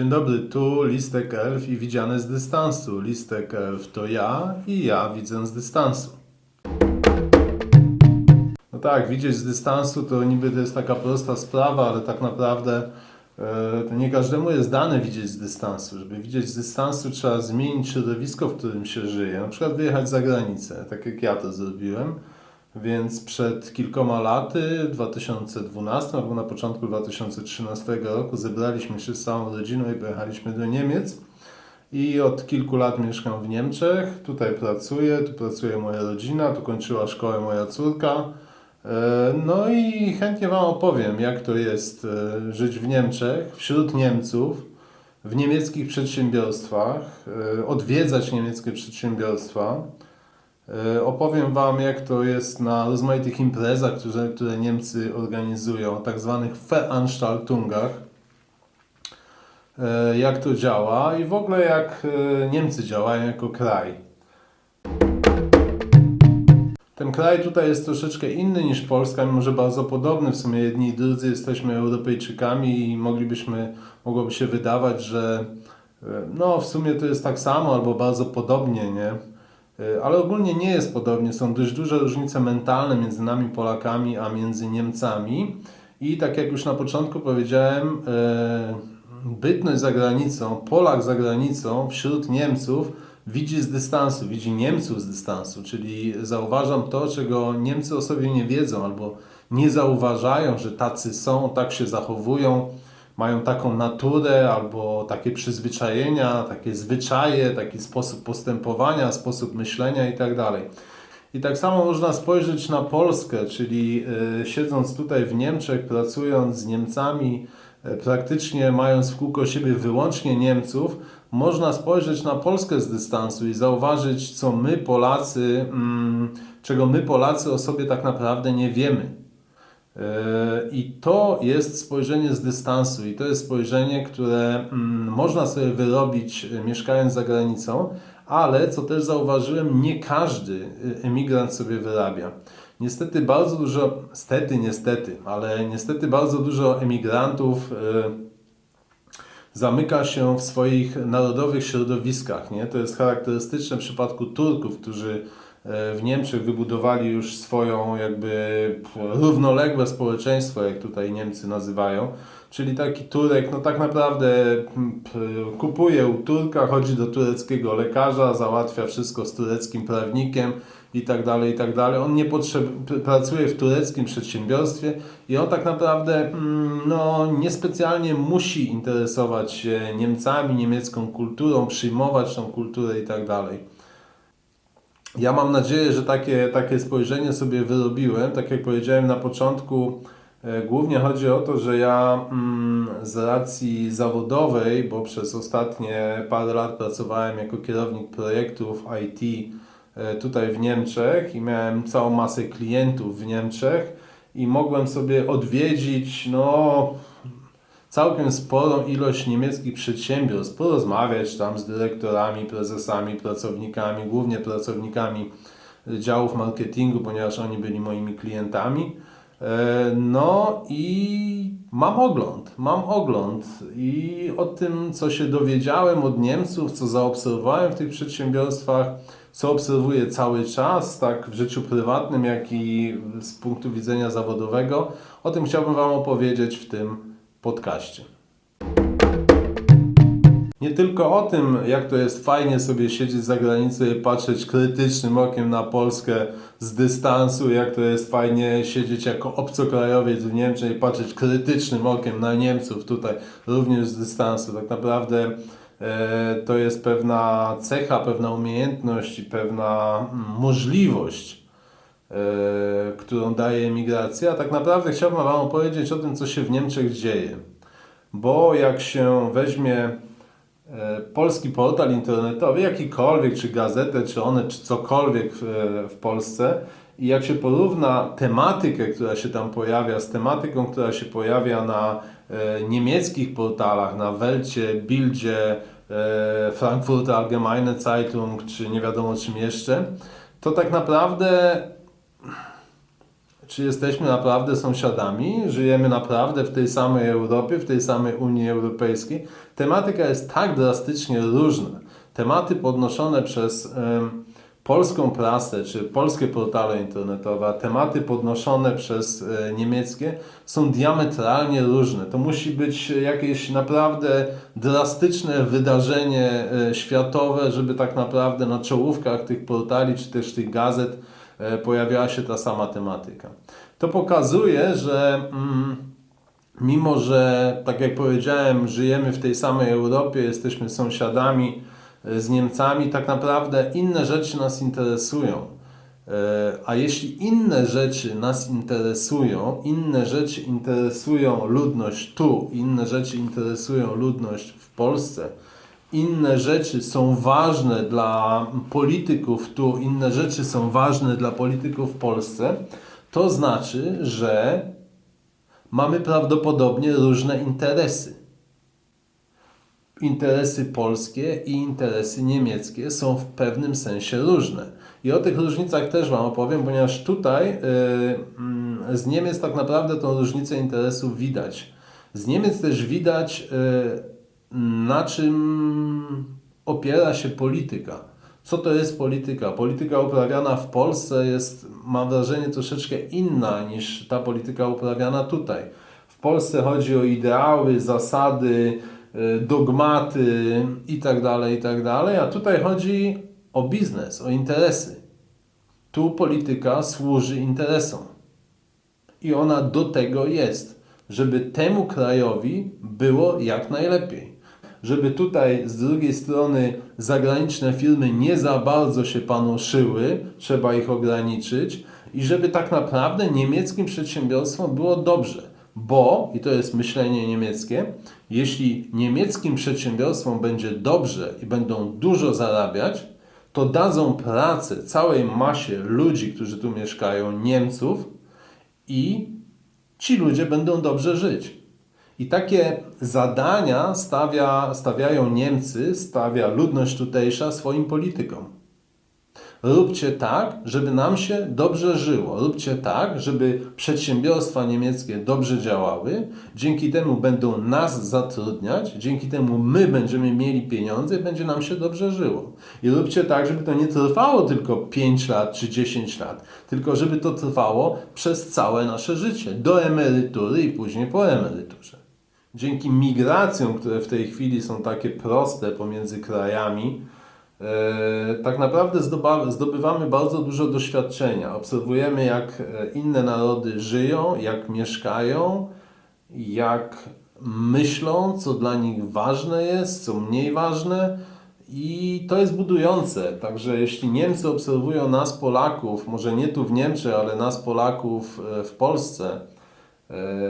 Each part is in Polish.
Dzień dobry, tu Listek Elf i widziany z dystansu. Listek Elf to ja i ja widzę z dystansu. No tak, widzieć z dystansu to niby to jest taka prosta sprawa, ale tak naprawdę e, to nie każdemu jest dane widzieć z dystansu. Żeby widzieć z dystansu trzeba zmienić środowisko, w którym się żyje. Na przykład wyjechać za granicę, tak jak ja to zrobiłem. Więc przed kilkoma laty, w 2012 albo na początku 2013 roku, zebraliśmy się z całą rodziną i pojechaliśmy do Niemiec. I od kilku lat mieszkam w Niemczech. Tutaj pracuję, tu pracuje moja rodzina, tu kończyła szkołę moja córka. E, No i chętnie Wam opowiem, jak to jest e, żyć w Niemczech, wśród Niemców, w niemieckich przedsiębiorstwach, e, odwiedzać niemieckie przedsiębiorstwa. E, Opowiem Wam, jak to jest na rozmaitych imprezach, które, które Niemcy organizują, tak zwanych Veranstaltungach. E, Jak to działa i w ogóle jak e, Niemcy działają jako kraj. Ten kraj tutaj jest troszeczkę inny niż Polska, mimo że bardzo podobny. W sumie jedni i drudzy jesteśmy Europejczykami i moglibyśmy, mogłoby się wydawać, że no w sumie to jest tak samo albo bardzo podobnie, nie? E, Ale ogólnie nie jest podobnie. Są dość duże różnice mentalne między nami Polakami, a między Niemcami. I tak jak już na początku powiedziałem, e, bytność za granicą, Polak za granicą wśród Niemców widzi z dystansu, widzi Niemców z dystansu, czyli zauważam to, czego Niemcy o sobie nie wiedzą albo nie zauważają, że tacy są, tak się zachowują, mają taką naturę albo takie przyzwyczajenia, takie zwyczaje, taki sposób postępowania, sposób myślenia i tak. I tak samo można spojrzeć na Polskę, czyli y, siedząc tutaj w Niemczech, pracując z Niemcami, y, praktycznie mając w kółko siebie wyłącznie Niemców, można spojrzeć na Polskę z dystansu i zauważyć, co my Polacy, mm, czego my Polacy o sobie tak naprawdę nie wiemy. Yy, I to jest spojrzenie z dystansu, i to jest spojrzenie, które mm, można sobie wyrobić y, mieszkając za granicą, ale co też zauważyłem, nie każdy y, emigrant sobie wyrabia. Niestety bardzo dużo, stety, niestety, ale niestety bardzo dużo emigrantów y, zamyka się w swoich narodowych środowiskach. Nie? To jest charakterystyczne w przypadku Turków, którzy w Niemczech wybudowali już swoją jakby równoległe społeczeństwo, jak tutaj Niemcy nazywają. Czyli taki Turek, no tak naprawdę kupuje u Turka, chodzi do tureckiego lekarza, załatwia wszystko z tureckim prawnikiem i tak dalej, i tak dalej. On nie potrzeb, pracuje w tureckim przedsiębiorstwie i on tak naprawdę no, niespecjalnie musi interesować się Niemcami, niemiecką kulturą, przyjmować tą kulturę i tak dalej. Ja mam nadzieję, że takie, takie spojrzenie sobie wyrobiłem. Tak jak powiedziałem na początku, e, głównie chodzi o to, że ja mm, z racji zawodowej, bo przez ostatnie parę lat pracowałem jako kierownik projektów IT e, tutaj w Niemczech i miałem całą masę klientów w Niemczech i mogłem sobie odwiedzić, no całkiem sporą ilość niemieckich przedsiębiorstw, porozmawiać tam z dyrektorami, prezesami, pracownikami, głównie pracownikami działów marketingu, ponieważ oni byli moimi klientami. E, No i mam ogląd, mam ogląd i o tym, co się dowiedziałem od Niemców, co zaobserwowałem w tych przedsiębiorstwach, co obserwuję cały czas, tak w życiu prywatnym, jak i z punktu widzenia zawodowego, o tym chciałbym Wam opowiedzieć w tym podcaście. Nie tylko o tym, jak to jest fajnie sobie siedzieć za granicą i patrzeć krytycznym okiem na Polskę z dystansu, jak to jest fajnie siedzieć jako obcokrajowiec w Niemczech i patrzeć krytycznym okiem na Niemców tutaj również z dystansu. Tak naprawdę e, to jest pewna cecha, pewna umiejętność i pewna możliwość, którą daje emigracja. Tak naprawdę chciałbym Wam opowiedzieć o tym, co się w Niemczech dzieje. Bo jak się weźmie e, polski portal internetowy, jakikolwiek, czy gazetę, czy one, czy cokolwiek w, w Polsce, i jak się porówna tematykę, która się tam pojawia, z tematyką, która się pojawia na e, niemieckich portalach, na Welcie, Bildzie, e, Frankfurter Allgemeine Zeitung, czy nie wiadomo czym jeszcze, to tak naprawdę czy jesteśmy naprawdę sąsiadami, żyjemy naprawdę w tej samej Europie, w tej samej Unii Europejskiej. Tematyka jest tak drastycznie różna. Tematy podnoszone przez polską prasę czy polskie portale internetowe, tematy podnoszone przez e, niemieckie są diametralnie różne. To musi być jakieś naprawdę drastyczne wydarzenie e, światowe, żeby tak naprawdę na czołówkach tych portali czy też tych gazet pojawiała się ta sama tematyka. To pokazuje, że mm, mimo, że tak jak powiedziałem, żyjemy w tej samej Europie, jesteśmy sąsiadami e, z Niemcami, tak naprawdę inne rzeczy nas interesują. E, A jeśli inne rzeczy nas interesują, inne rzeczy interesują ludność tu, inne rzeczy interesują ludność w Polsce, inne rzeczy są ważne dla polityków tu, inne rzeczy są ważne dla polityków w Polsce, to znaczy, że mamy prawdopodobnie różne interesy. Interesy polskie i interesy niemieckie są w pewnym sensie różne. I o tych różnicach też Wam opowiem, ponieważ tutaj y, mm, z Niemiec tak naprawdę tą różnicę interesów widać. Z Niemiec też widać, y, na czym opiera się polityka. Co to jest polityka? Polityka uprawiana w Polsce jest, mam wrażenie, troszeczkę inna niż ta polityka uprawiana tutaj. W Polsce chodzi o ideały, zasady, y, dogmaty itd., itd., a tutaj chodzi o biznes, o interesy. Tu polityka służy interesom. I ona do tego jest, żeby temu krajowi było jak najlepiej. Żeby tutaj z drugiej strony zagraniczne firmy nie za bardzo się panoszyły, trzeba ich ograniczyć i żeby tak naprawdę niemieckim przedsiębiorstwom było dobrze. Bo, i to jest myślenie niemieckie, jeśli niemieckim przedsiębiorstwom będzie dobrze i będą dużo zarabiać, to dadzą pracę całej masie ludzi, którzy tu mieszkają, Niemców, i ci ludzie będą dobrze żyć. I takie zadania stawia, stawiają Niemcy, stawia ludność tutejsza swoim politykom. Róbcie tak, żeby nam się dobrze żyło. Róbcie tak, żeby przedsiębiorstwa niemieckie dobrze działały. Dzięki temu będą nas zatrudniać, dzięki temu my będziemy mieli pieniądze i będzie nam się dobrze żyło. I róbcie tak, żeby to nie trwało tylko 5 lat czy 10 lat, tylko żeby to trwało przez całe nasze życie, do emerytury i później po emeryturze. Dzięki migracjom, które w tej chwili są takie proste pomiędzy krajami, e, tak naprawdę zdobywamy bardzo dużo doświadczenia. Obserwujemy, jak e, inne narody żyją, jak mieszkają, jak myślą, co dla nich ważne jest, co mniej ważne. I to jest budujące. Także jeśli Niemcy obserwują nas, Polaków, może nie tu w Niemczech, ale nas, Polaków e, w Polsce,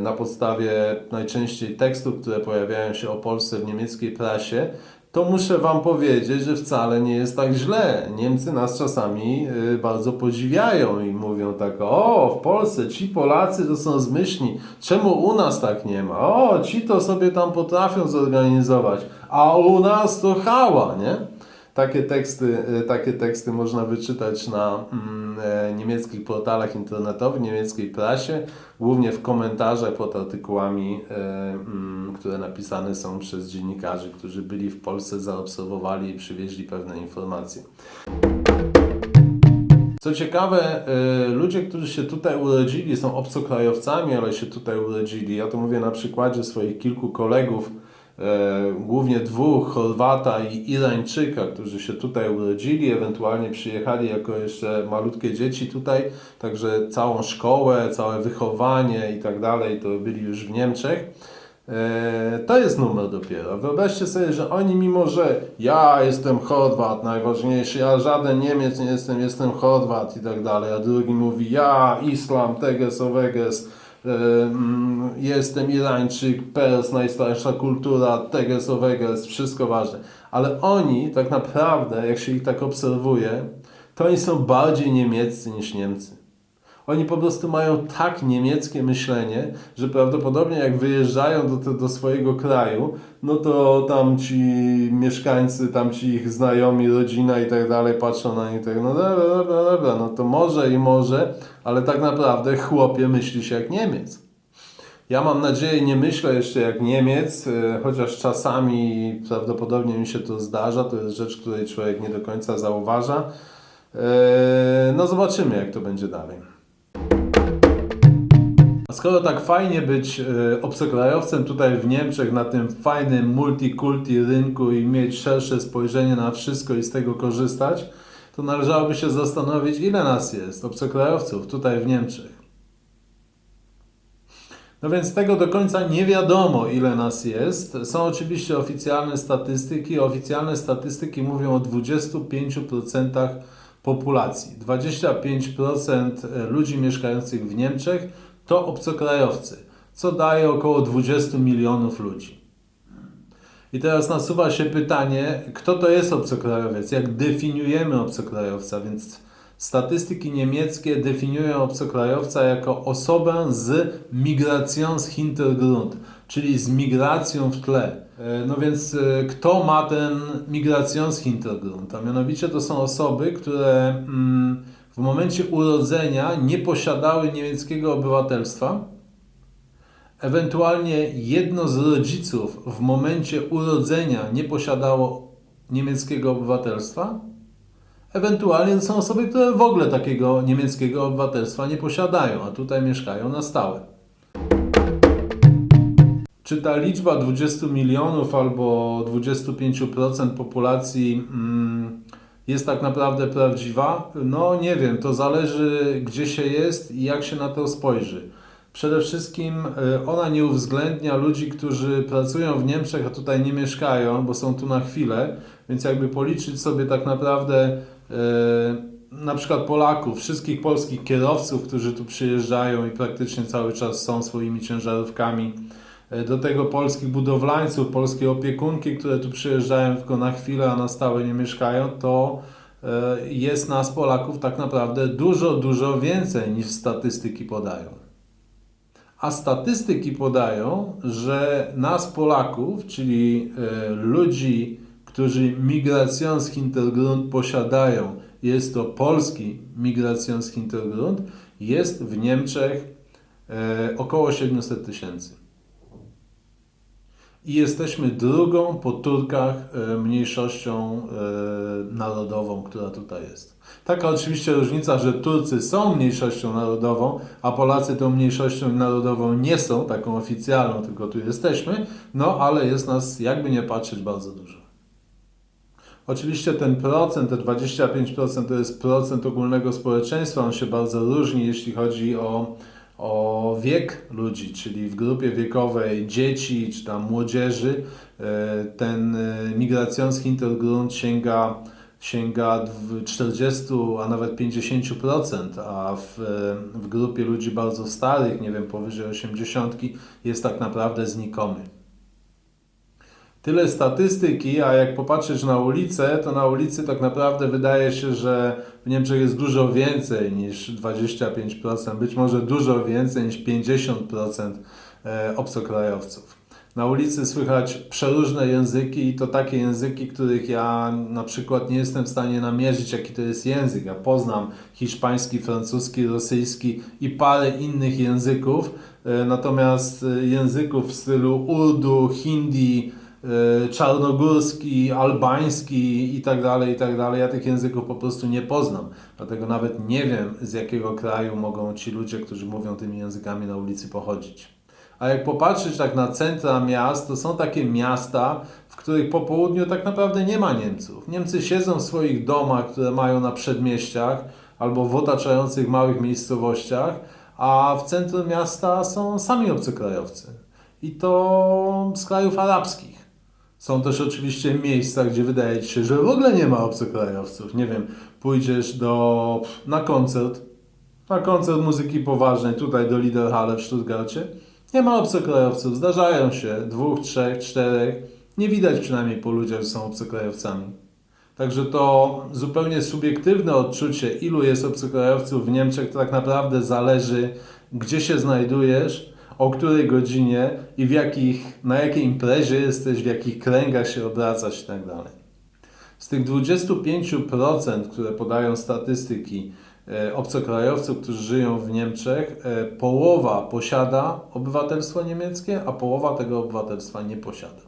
na podstawie najczęściej tekstów, które pojawiają się o Polsce w niemieckiej prasie, to muszę Wam powiedzieć, że wcale nie jest tak źle. Niemcy nas czasami y, bardzo podziwiają i mówią tak, o, w Polsce ci Polacy to są zmyślni, czemu u nas tak nie ma? O, ci to sobie tam potrafią zorganizować, a u nas to hała, nie? Takie teksty, y, takie teksty można wyczytać na mm, e, niemieckich portalach internetowych, niemieckiej prasie, głównie w komentarzach pod artykułami, e, mm, które napisane są przez dziennikarzy, którzy byli w Polsce, zaobserwowali i przywieźli pewne informacje. Co ciekawe, ludzie, którzy się tutaj urodzili, są obcokrajowcami, ale się tutaj urodzili. Ja to mówię na przykładzie swoich kilku kolegów, e, głównie dwóch, Chorwata i Irańczyka, którzy się tutaj urodzili, ewentualnie przyjechali jako jeszcze malutkie dzieci tutaj, także całą szkołę, całe wychowanie i tak dalej, to byli już w Niemczech. E, To jest numer dopiero. Wyobraźcie sobie, że oni mimo, że ja jestem Chorwat, najważniejszy, ja żaden Niemiec nie jestem, jestem Chorwat i tak dalej, a drugi mówi ja, islam, teges, oweges, e, jestem Irańczyk, Pers, najstarsza kultura, teges, oweges, wszystko ważne. Ale oni tak naprawdę, jak się ich tak obserwuje, to oni są bardziej niemieccy niż Niemcy. Oni po prostu mają tak niemieckie myślenie, że prawdopodobnie jak wyjeżdżają do, do swojego kraju, no to tam ci mieszkańcy, tam ci ich znajomi, rodzina i tak dalej patrzą na nich tak, no dobra, dobra, dobra, no to może i może, ale tak naprawdę chłopie myśli się jak Niemiec. Ja mam nadzieję, nie myślę jeszcze jak Niemiec, e, chociaż czasami prawdopodobnie mi się to zdarza. To jest rzecz, której człowiek nie do końca zauważa. E, No zobaczymy, jak to będzie dalej. Skoro tak fajnie być e, obcokrajowcem tutaj w Niemczech, na tym fajnym multikulti rynku i mieć szersze spojrzenie na wszystko i z tego korzystać, to należałoby się zastanowić, ile nas jest, obcokrajowców, tutaj w Niemczech. No więc tego do końca nie wiadomo, ile nas jest. Są oczywiście oficjalne statystyki. Oficjalne statystyki mówią o 25% populacji. 25% ludzi mieszkających w Niemczech to obcokrajowcy, co daje około 20 milionów ludzi. I teraz nasuwa się pytanie, kto to jest obcokrajowiec? Jak definiujemy obcokrajowca? Więc statystyki niemieckie definiują obcokrajowca jako osobę z Migrationshintergrund, czyli z migracją w tle. E, No więc e, kto ma ten Migrationshintergrund? A mianowicie to są osoby, które mm, w momencie urodzenia nie posiadały niemieckiego obywatelstwa, Ewentualnie jedno z rodziców w momencie urodzenia nie posiadało niemieckiego obywatelstwa. Ewentualnie to są osoby, które w ogóle takiego niemieckiego obywatelstwa nie posiadają, a tutaj mieszkają na stałe. Czy ta liczba 20 milionów albo 25% populacji mm, jest tak naprawdę prawdziwa? No nie wiem, to zależy gdzie się jest i jak się na to spojrzy. Przede wszystkim y, ona nie uwzględnia ludzi, którzy pracują w Niemczech, a tutaj nie mieszkają, bo są tu na chwilę, więc jakby policzyć sobie tak naprawdę y, na przykład Polaków, wszystkich polskich kierowców, którzy tu przyjeżdżają i praktycznie cały czas są swoimi ciężarówkami, do tego polskich budowlańców, polskie opiekunki, które tu przyjeżdżają tylko na chwilę, a na stałe nie mieszkają, to y, jest nas Polaków tak naprawdę dużo, dużo więcej niż statystyki podają. A statystyki podają, że nas Polaków, czyli e, ludzi, którzy Migrationshintergrund posiadają, jest to polski Migrationshintergrund, jest w Niemczech e, około 700 tysięcy. I jesteśmy drugą po Turkach e, mniejszością e, narodową, która tutaj jest. Taka oczywiście różnica, że Turcy są mniejszością narodową, a Polacy tą mniejszością narodową nie są, taką oficjalną, tylko tu jesteśmy, no ale jest nas, jakby nie patrzeć, bardzo dużo. Oczywiście ten procent, te 25% to jest procent ogólnego społeczeństwa, on się bardzo różni, jeśli chodzi o, o wiek ludzi, czyli w grupie wiekowej dzieci czy tam młodzieży e, ten e, Migrationshintergrund sięga, sięga w 40, a nawet 50%, a w, e, w grupie ludzi bardzo starych, nie wiem, powyżej 80 jest tak naprawdę znikomy. Tyle statystyki, a jak popatrzeć na ulicę, to na ulicy tak naprawdę wydaje się, że w Niemczech jest dużo więcej niż 25%, być może dużo więcej niż 50% e, obcokrajowców. Na ulicy słychać przeróżne języki i to takie języki, których ja na przykład nie jestem w stanie namierzyć, jaki to jest język. Ja poznam hiszpański, francuski, rosyjski i parę innych języków, e, natomiast e, języków w stylu urdu, hindi, czarnogórski, albański i tak dalej, i tak dalej. Ja tych języków po prostu nie poznam. Dlatego nawet nie wiem, z jakiego kraju mogą ci ludzie, którzy mówią tymi językami na ulicy pochodzić. A jak popatrzeć tak na centra miast, to są takie miasta, w których po południu tak naprawdę nie ma Niemców. Niemcy siedzą w swoich domach, które mają na przedmieściach albo w otaczających małych miejscowościach, a w centrum miasta są sami obcokrajowcy. I to z krajów arabskich. Są też oczywiście miejsca, gdzie wydaje ci się, że w ogóle nie ma obcokrajowców. Nie wiem, pójdziesz do, na koncert, na koncert muzyki poważnej, tutaj do Liederhalle w Stuttgarcie. Nie ma obcokrajowców, zdarzają się dwóch, trzech, czterech. Nie widać przynajmniej po ludziach, że są obcokrajowcami. Także to zupełnie subiektywne odczucie, ilu jest obcokrajowców w Niemczech, to tak naprawdę zależy, gdzie się znajdujesz, o której godzinie i w jakich, na jakiej imprezie jesteś, w jakich kręgach się obracasz i tak. Z tych 25%, które podają statystyki e, obcokrajowców, którzy żyją w Niemczech, e, połowa posiada obywatelstwo niemieckie, a połowa tego obywatelstwa nie posiada.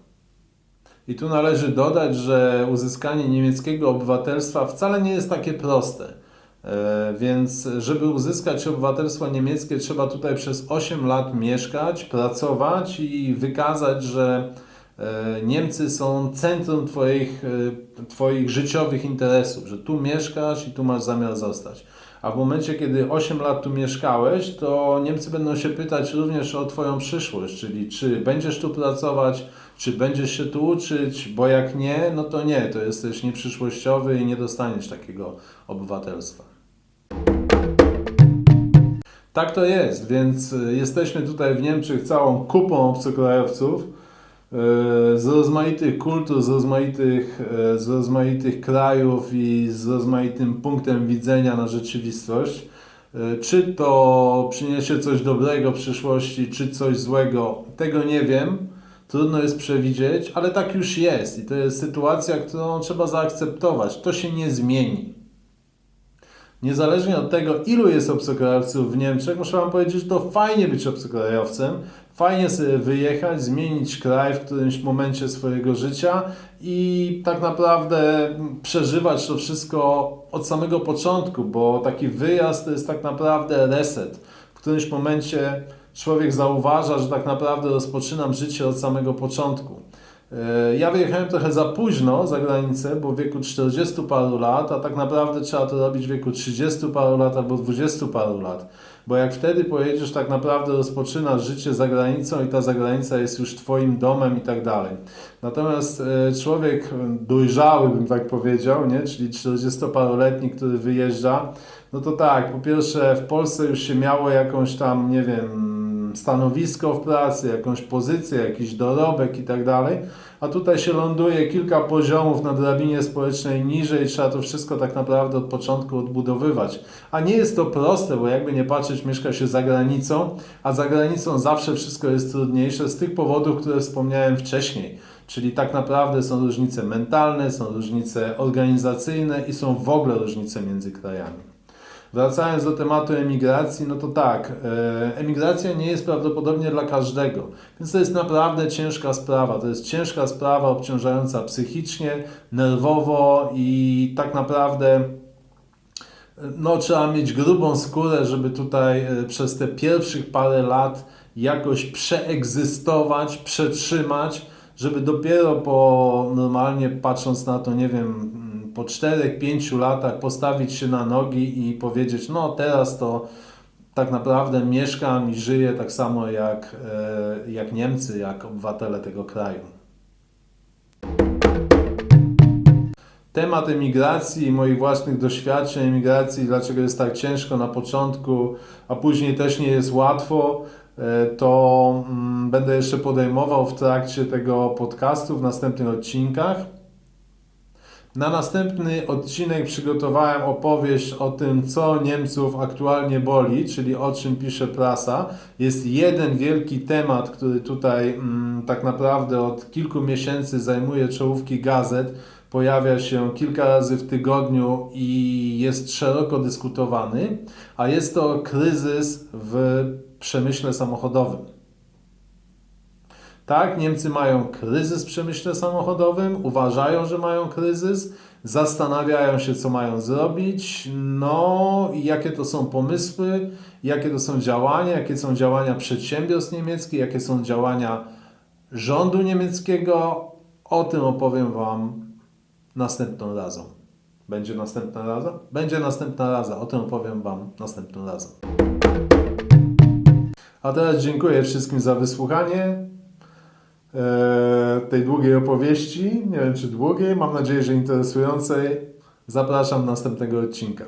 I tu należy dodać, że uzyskanie niemieckiego obywatelstwa wcale nie jest takie proste. E, Więc, żeby uzyskać obywatelstwo niemieckie, trzeba tutaj przez 8 lat mieszkać, pracować i wykazać, że e, Niemcy są centrum twoich, e, twoich życiowych interesów, że tu mieszkasz i tu masz zamiar zostać. A w momencie, kiedy 8 lat tu mieszkałeś, to Niemcy będą się pytać również o Twoją przyszłość, czyli czy będziesz tu pracować, czy będziesz się tu uczyć, bo jak nie, no to nie, to jesteś nieprzyszłościowy i nie dostaniesz takiego obywatelstwa. Tak to jest, więc y, jesteśmy tutaj w Niemczech całą kupą obcokrajowców y, z rozmaitych kultur, z rozmaitych, y, z rozmaitych krajów i z rozmaitym punktem widzenia na rzeczywistość. Czy to przyniesie coś dobrego w przyszłości, czy coś złego, tego nie wiem. Trudno jest przewidzieć, ale tak już jest i to jest sytuacja, którą trzeba zaakceptować. To się nie zmieni. Niezależnie od tego, ilu jest obcokrajowców w Niemczech, muszę Wam powiedzieć, że to fajnie być obcokrajowcem, fajnie sobie wyjechać, zmienić kraj w którymś momencie swojego życia i tak naprawdę przeżywać to wszystko od samego początku, bo taki wyjazd to jest tak naprawdę reset. W którymś momencie człowiek zauważa, że tak naprawdę rozpoczynam życie od samego początku. E, Ja wyjechałem trochę za późno za granicę, bo w wieku 40 paru lat, a tak naprawdę trzeba to robić w wieku 30 paru lat albo 20 paru lat. Bo jak wtedy pojedziesz, tak naprawdę rozpoczynasz życie za granicą i ta zagranica jest już Twoim domem i tak dalej. Natomiast e, człowiek dojrzały, bym tak powiedział, nie? czyli 40-paroletni, który wyjeżdża, no to tak, po pierwsze w Polsce już się miało jakąś tam, nie wiem, stanowisko w pracy, jakąś pozycję, jakiś dorobek i tak dalej, a tutaj się ląduje kilka poziomów na drabinie społecznej niżej, trzeba to wszystko tak naprawdę od początku odbudowywać. A nie jest to proste, bo jakby nie patrzeć, mieszka się za granicą, a za granicą zawsze wszystko jest trudniejsze z tych powodów, które wspomniałem wcześniej. Czyli tak naprawdę są różnice mentalne, są różnice organizacyjne i są w ogóle różnice między krajami. Wracając do tematu emigracji, no to tak, e, emigracja nie jest prawdopodobnie dla każdego, więc to jest naprawdę ciężka sprawa. To jest ciężka sprawa obciążająca psychicznie, nerwowo i tak naprawdę no, trzeba mieć grubą skórę, żeby tutaj e, przez te pierwszych parę lat jakoś przeegzystować, przetrzymać, żeby dopiero po normalnie patrząc na to, nie wiem, po 4-5 latach postawić się na nogi i powiedzieć, no teraz to tak naprawdę mieszkam i żyję tak samo jak, e, jak Niemcy, jak obywatele tego kraju. Temat emigracji moich własnych doświadczeń emigracji, dlaczego jest tak ciężko na początku, a później też nie jest łatwo, e, to mm, będę jeszcze podejmował w trakcie tego podcastu w następnych odcinkach. Na następny odcinek przygotowałem opowieść o tym, co Niemców aktualnie boli, czyli o czym pisze prasa. Jest jeden wielki temat, który tutaj mm, tak naprawdę od kilku miesięcy zajmuje czołówki gazet. Pojawia się kilka razy w tygodniu i jest szeroko dyskutowany, a jest to kryzys w przemyśle samochodowym. Tak, Niemcy mają kryzys w przemyśle samochodowym, uważają, że mają kryzys, zastanawiają się, co mają zrobić, no i jakie to są pomysły, jakie to są działania, jakie są działania przedsiębiorstw niemieckich, jakie są działania rządu niemieckiego. O tym opowiem Wam następną razem. Będzie następna raza? Będzie następna raza. O tym opowiem Wam następnym razem. A teraz dziękuję wszystkim za wysłuchanie tej długiej opowieści. Nie wiem, czy długiej, mam nadzieję, że interesującej. Zapraszam do następnego odcinka.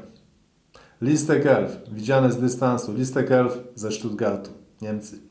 Listek Elf, widziane z dystansu. Listek Elf ze Stuttgartu, Niemcy.